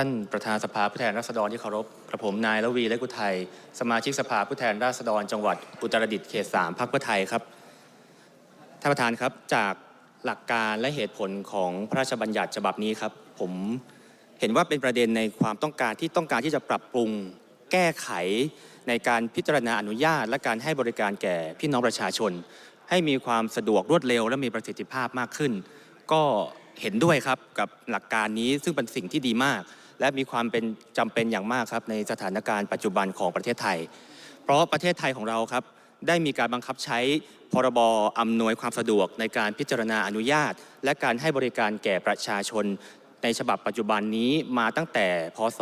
ท่านประธานสภาผู้แทนราษฎรที่เคารพกระผมนายละวีและกุไทย สมาชิกสภาผู้แทนราษฎรจังหวัดอุตรดิตถ์เขตสามพรรคเพื่อไทยครับท่านประธานครับจากหลักการและเหตุผลของพระราชบัญญัติฉบับนี้ครับ ผมเห็นว่าเป็นประเด็นในความต้องการที่ต้องการที่จะปรับปรุงแก้ไขในการพิจารณาอนุญาต และการให้บริการแก่พี่น้องประชาชน ให้มีความสะดวกรวดเร็ว และมีประสิทธิภาพมากขึ้น ก็เห็นด้วยครับกับหลักการนี้ซึ่งเป็นสิ่งที่ดีมาก และมีความเป็นจำเป็นอย่างมากครับในสถานการณ์ปัจจุบันของประเทศไทย เพราะประเทศไทยของเราครับได้มีการบังคับใช้พรบอำนวยความสะดวกในการพิจารณาอนุญาต และการให้บริการแก่ประชาชน ในฉบับปัจจุบันนี้มาตั้งแต่พศ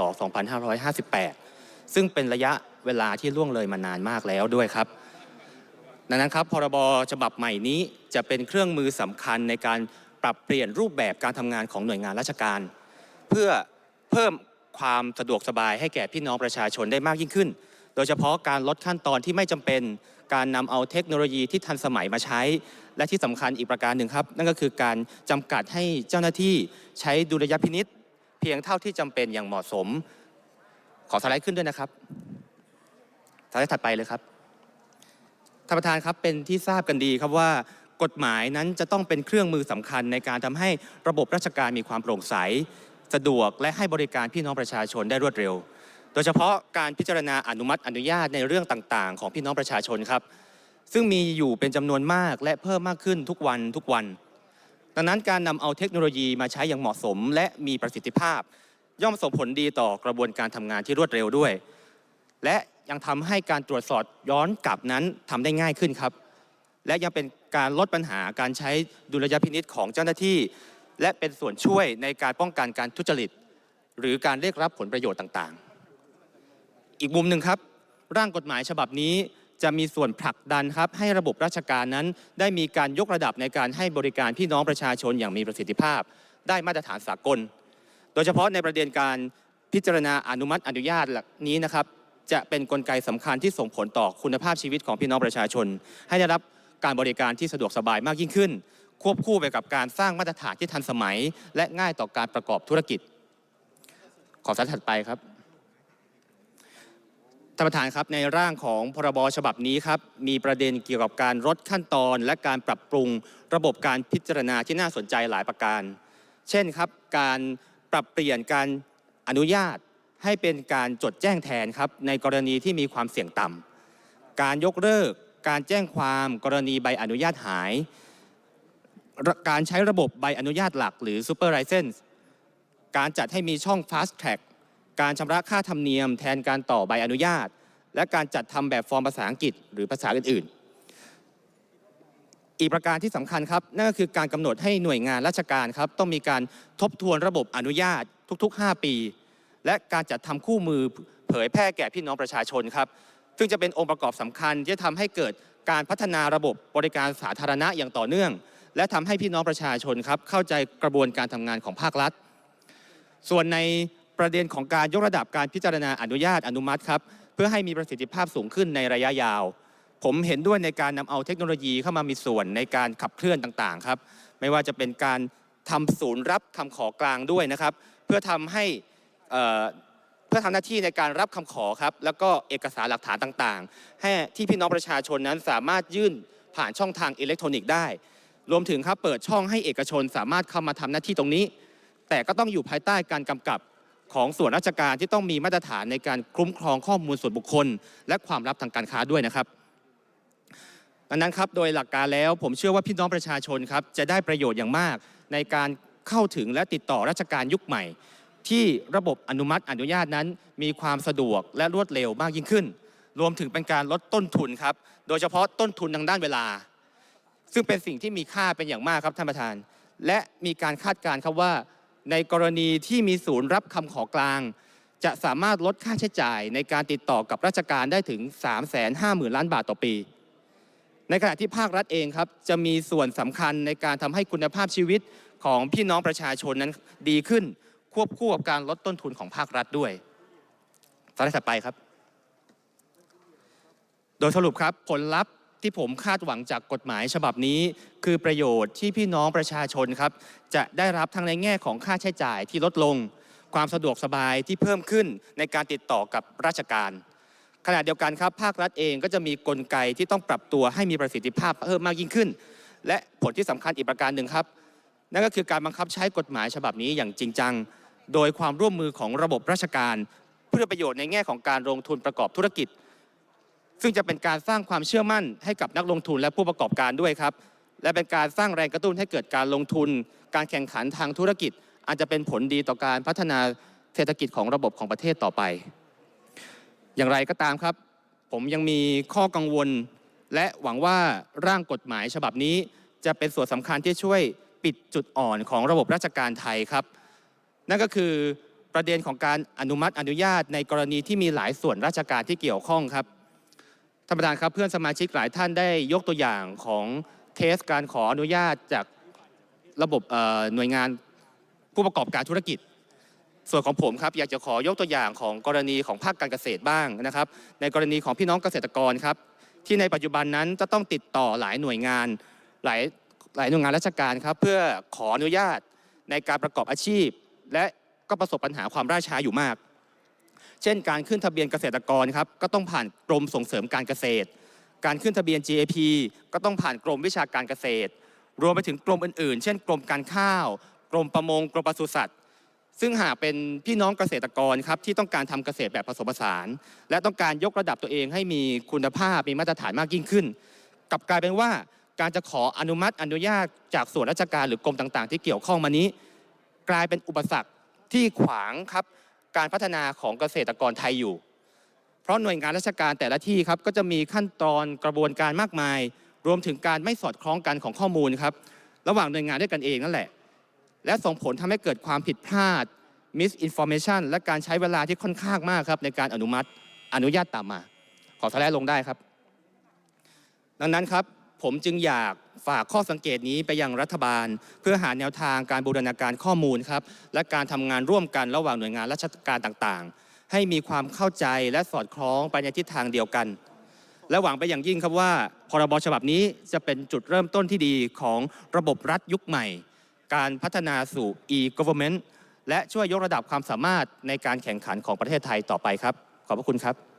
2558 ซึ่งเป็นระยะเวลาที่ล่วงเลยมานานมากแล้วด้วยครับ ดังนั้นครับพรบฉบับใหม่นี้จะเป็นเครื่องมือสำคัญในการปรับเปลี่ยนรูปแบบการทำงานของหน่วยงานราชการ เพื่อ เพิ่มความสะดวกสบายให้แก่พี่น้องประชาชนได้มากยิ่งขึ้น โดยเฉพาะการลดขั้นตอนที่ไม่จำเป็น การนำเอาเทคโนโลยีที่ทันสมัยมาใช้ และที่สำคัญอีกประการหนึ่งครับ นั่นก็คือการจำกัดให้เจ้าหน้าที่ใช้ดุลยพินิษเพียงเท่าที่จำเป็นอย่างเหมาะสม ขอสไลด์ขึ้นด้วยนะครับสไลด์ถัดไปเลยครับท่านประธานครับเป็นที่ทราบกันดีครับว่ากฎหมายนั้นจะต้องเป็นเครื่องมือสำคัญในการทำให้ระบบราชการมีความโปร่งใส สะดวกและให้บริการพี่น้องประชาชนได้รวดเร็ว โดยเฉพาะการพิจารณาอนุมัติอนุญาตในเรื่องต่างๆ ของพี่น้องประชาชนครับ ซึ่งมีอยู่เป็นจำนวนมากและเพิ่มมากขึ้นทุกวันทุกวัน ดังนั้นการนำเอาเทคโนโลยีมาใช้อย่างเหมาะสม และมีประสิทธิภาพ ย่อมส่งผลดีต่อกระบวนการทำงานที่รวดเร็วด้วย และยังทำให้การตรวจสอบย้อนกลับนั้นทำได้ง่ายขึ้นครับ และยังเป็นการลดปัญหาการใช้ดุลยพินิษของเจ้าหน้าที่ และเป็นส่วนช่วยในการป้องกันการทุจริต หรือการเรียกรับผลประโยชน์ต่างๆ อีกมุมหนึ่งครับ ร่างกฎหมายฉบับนี้จะมีส่วนผลักดันครับให้ระบบราชการนั้น ได้มีการยกระดับในการให้บริการพี่น้องประชาชนอย่างมีประสิทธิภาพ ได้มาตรฐานสากล โดยเฉพาะในประเด็นการพิจารณาอนุมัติอนุญาตหลักนี้นะครับ จะเป็นนกลไกสำคัญที่ส่งผลต่อคุณภาพชีวิตของพี่น้องประชาชน ให้ได้รับการบริการที่สะดวกสบายมากยิ่งขึ้น ควบคู่ไปกับการสร้างมาตรฐานที่ทันสมัย และง่ายต่อการประกอบธุรกิจ ขอสไลด์ถัดไปครับท่านประธานครับในร่างของพรบฉบับนี้ครับมีประเด็นเกี่ยวกับการลดขั้นตอน และการปรับปรุงระบบการพิจารณาที่น่าสนใจหลายประการ เช่นครับ การปรับเปลี่ยนการอนุญาตให้เป็นการจดแจ้งแทนครับในกรณีที่มีความเสี่ยงต่ำการยกเลิก การแจ้งความกรณีใบอนุญาตหาย การใช้ระบบใบอนุญาตหลัก หรือ Super License การจัดให้มีช่อง Fast Track การชำระค่าธรรมเนียมแทนการต่อใบอนุญาต และการจัดทำแบบฟอร์มภาษาอังกฤษ หรือภาษาอื่นๆ อีกประการที่สำคัญครับ นั่นก็คือการกำหนดให้หน่วยงานราชการครับ ต้องมีการทบทวนระบบอนุญาตทุก ๆ 5 ปี และการจัดทำคู่มือเผยแพร่แก่พี่น้องประชาชนครับ ซึ่งจะเป็นองค์ประกอบสำคัญที่จะทำให้เกิดการพัฒนาระบบบริการสาธารณะอย่างต่อเนื่อง และทำให้พี่น้องประชาชนครับเข้าใจกระบวนการทำงานของภาครัฐ ส่วนในประเด็นของการยกระดับการพิจารณาอนุญาตอนุมัติครับเพื่อให้มีประสิทธิภาพสูงขึ้นในระยะยาว ผมเห็นด้วยในการนำเอาเทคโนโลยีเข้ามามีส่วนในการขับเคลื่อนต่างๆครับไม่ว่าจะเป็นการทำศูนย์รับคำขอกลางด้วยนะครับ เพื่อทำให้เอ่อเพื่อทำหน้าที่ในการรับคำขอครับแล้วก็เอกสารหลักฐานต่างๆ ให้ที่พี่น้องประชาชนนั้นสามารถยื่นผ่านช่องทางอิเล็กทรอนิกส์ได้ รวมถึงครับเปิดช่องให้เอกชนสามารถเข้ามาทำหน้าที่ตรงนี้ แต่ก็ต้องอยู่ภายใต้การกำกับของส่วนราชการที่ต้องมีมาตรฐานในการคุ้มครองข้อมูลส่วนบุคคล และความลับทางการค้าด้วยนะครับดังนั้นครับโดยหลักการแล้วผมเชื่อว่าพี่น้องประชาชนครับจะได้ประโยชน์อย่างมาก ในการเข้าถึงและติดต่อราชการยุคใหม่ ที่ระบบอนุมัติอนุญาตนั้น มีความสะดวกและรวดเร็วมากยิ่งขึ้น รวมถึงเป็นการลดต้นทุนครับโดยเฉพาะต้นทุนทางด้านเวลา ซึ่งเป็นสิ่งที่มีค่าเป็นอย่างมากครับท่านประธาน และมีการคาดการณ์ครับว่า ในกรณีที่มีศูนย์รับคำขอกลาง จะสามารถลดค่าใช้จ่ายในการติดต่อกับราชการได้ถึง 350,000 ล้านบาทต่อปี ในขณะที่ภาครัฐเองครับจะมีส่วนสำคัญในการทำให้คุณภาพชีวิตของพี่น้องประชาชนนั้นดีขึ้น ควบคู่กับการลดต้นทุนของภาครัฐด้วยสไลด์ถัดไปครับ โดยสรุปครับผลลัพธ์ ที่ผมคาดหวังจากกฎหมายฉบับนี้ คือประโยชน์ที่พี่น้องประชาชนครับ จะได้รับทั้งในแง่ของค่าใช้จ่ายที่ลดลง ความสะดวกสบายที่เพิ่มขึ้นในการติดต่อกับราชการขณะเดียวกันครับภาครัฐเองก็จะมีกลไกที่ต้องปรับตัวให้มีประสิทธิภาพเพิ่มมากยิ่งขึ้น และผลที่สำคัญอีกประการหนึ่งครับ นั่นก็คือการบังคับใช้กฎหมายฉบับนี้อย่างจริงจัง โดยความร่วมมือของระบบราชการ เพื่อประโยชน์ในแง่ของการลงทุนประกอบธุรกิจ ซึ่งจะเป็นการสร้างความเชื่อมั่นให้กับนักลงทุนและผู้ประกอบการด้วยครับ และเป็นการสร้างแรงกระตุ้นให้เกิดการลงทุน การแข่งขันทางธุรกิจ อาจจะเป็นผลดีต่อการพัฒนาเศรษฐกิจของระบบของประเทศต่อไป อย่างไรก็ตามครับ ผมยังมีข้อกังวล และหวังว่าร่างกฎหมายฉบับนี้จะเป็นส่วนสำคัญที่ช่วยปิดจุดอ่อนของระบบราชการไทยครับ นั่นก็คือประเด็นของการอนุมัติอนุญาตในกรณีที่มีหลายส่วนราชการที่เกี่ยวข้องครับ ท่านประธานครับเพื่อนสมาชิกหลายท่านได้ยกตัวอย่างของเคสการขออนุญาตจากระบบหน่วยงานผู้ประกอบการธุรกิจ ส่วนของผมครับอยากจะขอยกตัวอย่างของกรณีของภาคการเกษตรบ้างนะครับ ในกรณีของพี่น้องเกษตรกรครับ ที่ในปัจจุบันนั้นจะต้องติดต่อหลายหน่วยงานหลายหลายหน่วยงานราชการครับ เพื่อขออนุญาตในการประกอบอาชีพ และก็ประสบปัญหาความล่าช้าอยู่มาก เช่นการขึ้นทะเบียนเกษตรกรครับก็ต้องผ่านกรมส่งเสริมการเกษตร การขึ้นทะเบียน GAP ก็ต้องผ่านกรมวิชาการเกษตร รวมไปถึงกรมอื่นๆ เช่น กรมการข้าว กรมประมง กรมปศุสัตว์ซึ่งหากเป็นพี่น้องเกษตรกรครับที่ต้องการทำเกษตรแบบผสมผสาน และต้องการยกระดับตัวเองให้มีคุณภาพมีมาตรฐานมากยิ่งขึ้นกลับกลายเป็นว่าการจะขออนุมัติอนุญาตจากส่วนราชการหรือกรมต่าง ๆ ที่เกี่ยวข้องมานี้ กลายเป็นอุปสรรคที่ขวางครับ การพัฒนาของเกษตรกรไทยอยู่ เพราะหน่วยงานราชการแต่ละที่ครับก็จะมีขั้นตอนกระบวนการมากมาย รวมถึงการไม่สอดคล้องกันของข้อมูลครับระหว่างหน่วยงานด้วยกันเองนั่นแหละ และส่งผลทำให้เกิดความผิดพลาด misinformation และการใช้เวลาที่ค่อนข้างมากครับในการอนุมัติอนุญาตตามมา ขอแถลงลงได้ครับ ดังนั้นครับ ผมจึงอยากฝากข้อสังเกตนี้ไปยังรัฐบาล เพื่อหาแนวทางการบูรณาการข้อมูลครับและการทำงานร่วมกันระหว่างหน่วยงานราชการต่างๆ ให้มีความเข้าใจและสอดคล้องไปในทิศทางเดียวกัน และหวังไปอย่างยิ่งครับว่าพรบฉบับนี้จะเป็นจุดเริ่มต้นที่ดีของระบบรัฐยุคใหม่ การพัฒนาสู่ e-government และช่วยยกระดับความสามารถในการแข่งขันของประเทศไทยต่อไปครับ ขอบพระคุณครับ